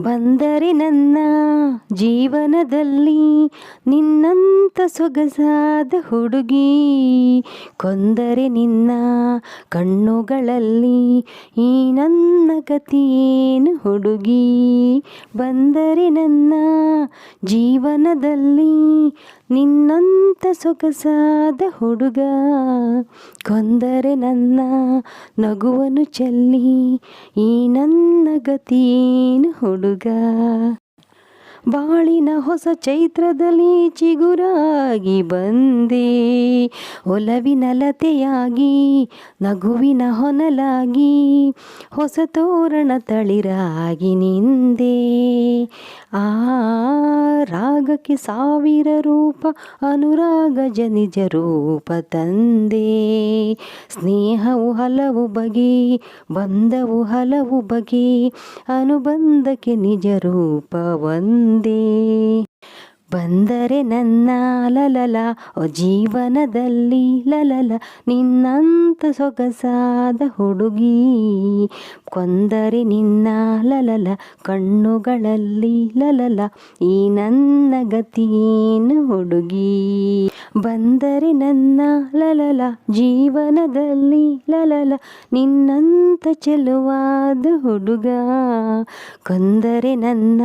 ಬಂದರೆ ನನ್ನ ಜೀವನದಲ್ಲಿ ನಿನ್ನಂತ ಸೊಗಸಾದ ಹುಡುಗಿ, ಕೊಂದರೆ ನಿನ್ನ ಕಣ್ಣುಗಳಲ್ಲಿ ಈ ನನ್ನ ಕಥೆಯೇನು ಹುಡುಗಿ? ಬಂದರೆ ನನ್ನ ಜೀವನದಲ್ಲಿ ನಿನ್ನಂತ ಸೊಗಸಾದ ಹುಡುಗ, ಕೊಂದರೆ ನನ್ನ ನಗುವನು ಚೆಲ್ಲಿ, ಈ ನನ್ನ ಗತಿಯೇನು ಹುಡುಗ? ಬಾಳಿನ ಹೊಸ ಚೈತ್ರದಲ್ಲಿ ಚಿಗುರಾಗಿ ಬಂದೆ, ಒಲವಿನ ಲತೆಯಾಗಿ, ನಗುವಿನ ಹೊನಲಾಗಿ, ಹೊಸ ತೋರಣ ತಳಿರಾಗಿ ನಿಂದೆ. ಆ ರಾಗಕ್ಕೆ ಸಾವಿರ ರೂಪ, ಅನುರಾಗ ಜನಿಜ ರೂಪ ತಂದೆ. ಸ್ನೇಹವು ಹಲವು ಬಗೆ, ಬಂಧವು ಹಲವು ಬಗೆ, ಅನುಬಂಧಕ್ಕೆ ನಿಜ ರೂಪ ಒಂದೇ. ಬಂದರೆ ನನ್ನ ಲಲಲ, ಓ ಜೀವನದಲ್ಲಿ ಲಲಲ, ನಿನ್ನಂತ ಸೊಗಸಾದ ಹುಡುಗಿ. ಕೊಂದರೆ ನಿನ್ನ ಲಲಲ, ಕಣ್ಣುಗಳಲ್ಲಿ ಲಲಲ, ಈ ನನ್ನ ಗತಿಯೇನು ಹುಡುಗಿ? ಬಂದರೆ ನನ್ನ ಲಲಲ, ಜೀವನದಲ್ಲಿ ಲಲಲ, ನಿನ್ನಂತ ಚೆಲುವಾದ ಹುಡುಗ. ಕೊಂದರೆ ನನ್ನ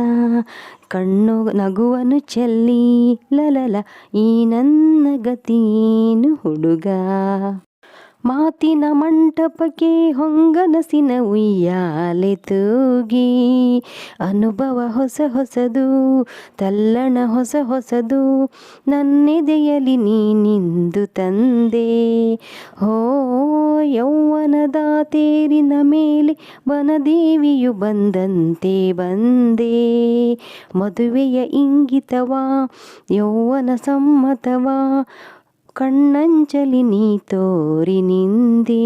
ಕಣ್ಣು ನಗುವನು ಚೆಲ್ಲಿ, ಲಲಲ, ಈ ನನ್ನ ಗತಿಯೇನು ಹುಡುಗ? ಮಾತಿನ ಮಂಟಪಕ್ಕೆ ಹೊಂಗನಸಿನ ಉಯ್ಯಾಲೆ ತೂಗಿ, ಅನುಭವ ಹೊಸ ಹೊಸದು, ತಲ್ಲಣ ಹೊಸ ಹೊಸದು ನನ್ನೆದೆಯಲಿ ನೀನಿಂದು ತಂದೆ. ಹೋ ಯೌವನದ ತೇರಿನ ಮೇಲೆ ವನದೇವಿಯು ಬಂದಂತೆ ಬಂದೆ. ಮದುವೆಯ ಇಂಗಿತವಾ ಯೌವನ ಸಮ್ಮತವ ಕಣ್ಣಂಚಲಿ ನೀ ತೋರಿ ನಿಂದೇ.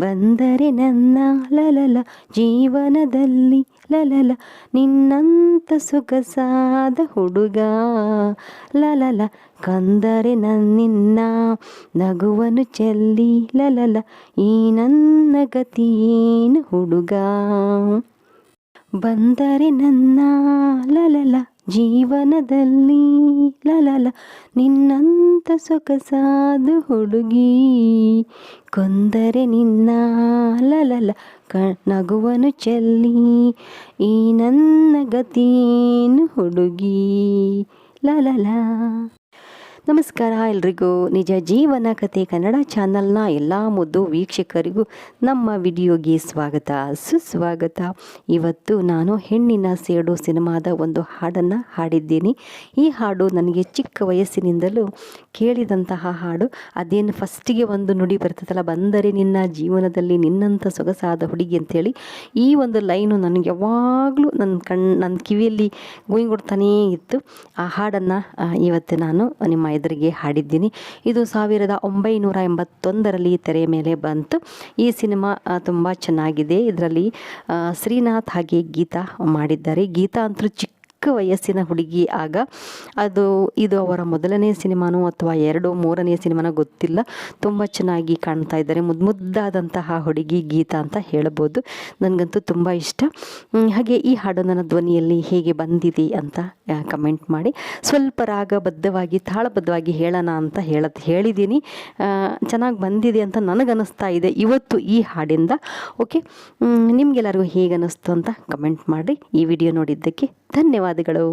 ಬಂದರೆ ನನ್ನ ಲಲಲ ಜೀವನದಲ್ಲಿ ಲಲಲ ನಿನ್ನಂತ ಸೊಗಸಾದ ಹುಡುಗ. ಲಲಲ ಕಂದರೆ ನನ್ನಿನ್ನ ನಗುವನು ಚೆಲ್ಲಿ ಲಲಲ ಈ ನನ್ನ ಗತಿಯೇನು ಹುಡುಗ. ಬಂದರೆ ನನ್ನ ಜೀವನದಲ್ಲಿ ಲಲಲ ನಿನ್ನಂತ ಸೊಗಸಾದ ಹುಡುಗಿ. ಕೊಂದರೆ ನಿನ್ನ ಲಲಲ ಕ, ನಗುವನು ಚೆಲ್ಲಿ, ಈ ನನ್ನ ಗತಿಯೇನು ಹುಡುಗಿ? ಲಲಲ ನಮಸ್ಕಾರ ಎಲ್ರಿಗೂ. ನಿಜ ಜೀವನ ಕತೆ ಕನ್ನಡ ಚಾನಲ್ನ ಎಲ್ಲ ಮುದ್ದು ವೀಕ್ಷಕರಿಗೂ ನಮ್ಮ ವಿಡಿಯೋಗೆ ಸ್ವಾಗತ. ಸುಸ್ವಾಗತ. ಇವತ್ತು ನಾನು ಹೆಣ್ಣಿನ ಸೇಡು ಸಿನಿಮಾದ ಒಂದು ಹಾಡನ್ನು ಹಾಡಿದ್ದೀನಿ. ಈ ಹಾಡು ನನಗೆ ಚಿಕ್ಕ ವಯಸ್ಸಿನಿಂದಲೂ ಕೇಳಿದಂತಹ ಹಾಡು. ಅದೇನು ಫಸ್ಟಿಗೆ ಒಂದು ನುಡಿ ಬರ್ತದಲ್ಲ, ಬಂದರೆ ನಿನ್ನ ಜೀವನದಲ್ಲಿ ನಿನ್ನಂಥ ಸೊಗಸಾದ ಹುಡುಗಿ ಅಂತೇಳಿ ಈ ಒಂದು ಲೈನು ನನಗೆ ಯಾವಾಗಲೂ ನನ್ನ ಕಣ್ ನನ್ನ ಕಿವಿಯಲ್ಲಿ ಗುಯಿಂಗೊಡ್ತಾನೇ ಇತ್ತು. ಆ ಹಾಡನ್ನು ಇವತ್ತು ನಾನು ನಿಮ್ಮ ಎದುರಿಗೆ ಹಾಡಿದ್ದೀನಿ. ಇದು ಸಾವಿರದ ಒಂಬೈನೂರ ಎಂಬತ್ತೊಂದರಲ್ಲಿ ತೆರೆ ಮೇಲೆ ಬಂತು. ಈ ಸಿನಿಮಾ ತುಂಬ ಚೆನ್ನಾಗಿದೆ. ಇದರಲ್ಲಿ ಶ್ರೀನಾಥ್ ಹಾಗೆ ಗೀತಾ ಮಾಡಿದ್ದಾರೆ. ಗೀತಾ ಅಂತೂ ಚಿಕ್ಕ ಚಿಕ್ಕ ವಯಸ್ಸಿನ ಹುಡುಗಿ ಆಗ ಅದು ಇದು ಅವರ ಮೊದಲನೇ ಸಿನಿಮಾನೋ ಅಥವಾ ಎರಡು ಮೂರನೇ ಸಿನಿಮಾನೋ ಗೊತ್ತಿಲ್ಲ. ತುಂಬ ಚೆನ್ನಾಗಿ ಕಾಣ್ತಾ ಇದ್ದಾರೆ. ಮುದ್ದು ಮುದ್ದಾದಂತಹ ಹುಡುಗಿ ಗೀತ ಅಂತ ಹೇಳ್ಬೋದು. ನನಗಂತೂ ತುಂಬ ಇಷ್ಟ. ಹಾಗೆ ಈ ಹಾಡು ನನ್ನ ಧ್ವನಿಯಲ್ಲಿ ಹೇಗೆ ಬಂದಿದೆ ಅಂತ ಕಮೆಂಟ್ ಮಾಡಿ. ಸ್ವಲ್ಪ ರಾಗಬದ್ಧವಾಗಿ, ತಾಳಬದ್ಧವಾಗಿ ಹೇಳೋಣ ಅಂತ ಹೇಳ ಹೇಳಿದ್ದೀನಿ. ಚೆನ್ನಾಗಿ ಬಂದಿದೆ ಅಂತ ನನಗನ್ನಿಸ್ತಾ ಇದೆ ಇವತ್ತು ಈ ಹಾಡಿಂದ. ಓಕೆ? ನಿಮಗೆಲ್ಲರಿಗೂ ಹೇಗೆ ಅನ್ನಿಸ್ತು ಅಂತ ಕಮೆಂಟ್ ಮಾಡಿ. ಈ ವಿಡಿಯೋ ನೋಡಿದ್ದಕ್ಕೆ ಧನ್ಯವಾದಗಳು